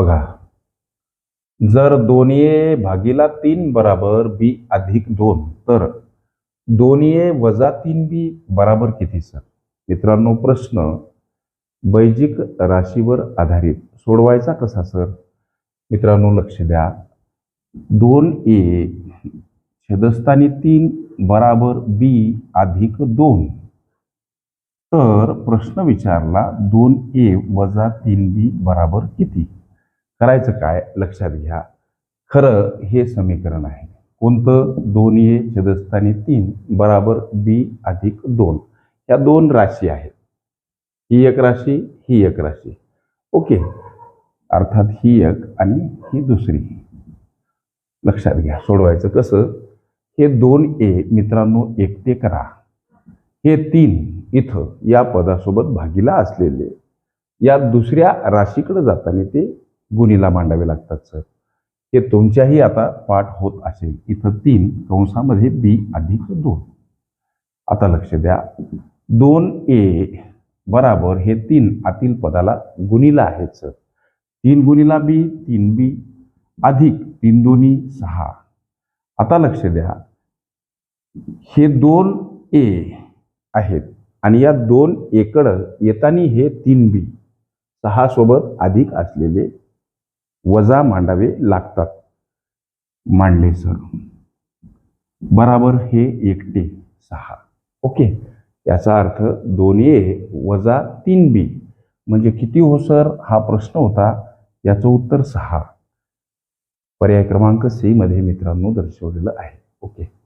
बघा. जर दोन ए भागीला तीन बराबर बी अधिक दोन तर दोन ए वजा तीन बी बराबर किती सर? मित्रांनो प्रश्न बैजिक राशीवर आधारित सोडवायचा कसा सर? मित्रांनो लक्ष द्या. दोन ए छेदस्थानी तीन बराबर बी अधिक दोन. तर प्रश्न विचारला दोन ए वजा तीन बी बराबर किती? करायचं काय? लक्षात घ्या. खरं हे समीकरण आहे. कोणतं? दोन ए छेदस्थानी तीन बराबर बी अधिक दोन. या दोन राशी आहेत. ही एक राशी ही एक राशी. ओके. अर्थात ही एक आणि ही दुसरी. लक्षात घ्या. सोडवायचं कसं? हे दोन ए मित्रांनो एकटे करा. हे तीन इथं या पदासोबत भागीला असलेले. या दुसऱ्या राशीकडे जाताना ते गुणीला मांडावे लागतात सर. हे तुमच्याही आता पाठ होत असेल. इथं तीन कंसामध्ये बी अधिक दोन. आता लक्ष द्या. दोन ए बराबर हे तीन आतील पदाला गुणीला आहेत सर. तीन गुणीला बी तीन बी अधिक तीन दोन्ही सहा. आता लक्ष द्या. हे दोन ए आहेत आणि या दोन एकडं येताना हे तीन बी सहा सोबत अधिक असलेले वजा मांडावे लागतात. मांडले सर. बराबर हे एकटे सहा. ओके. याचा अर्थ दोन ए वजा तीन बी. म्हणजे किती हो सर? हा प्रश्न होता. याचं उत्तर सहा. पर्याय क्रमांक सी मध्ये मित्रांनो दर्शवलेलं आहे. ओके.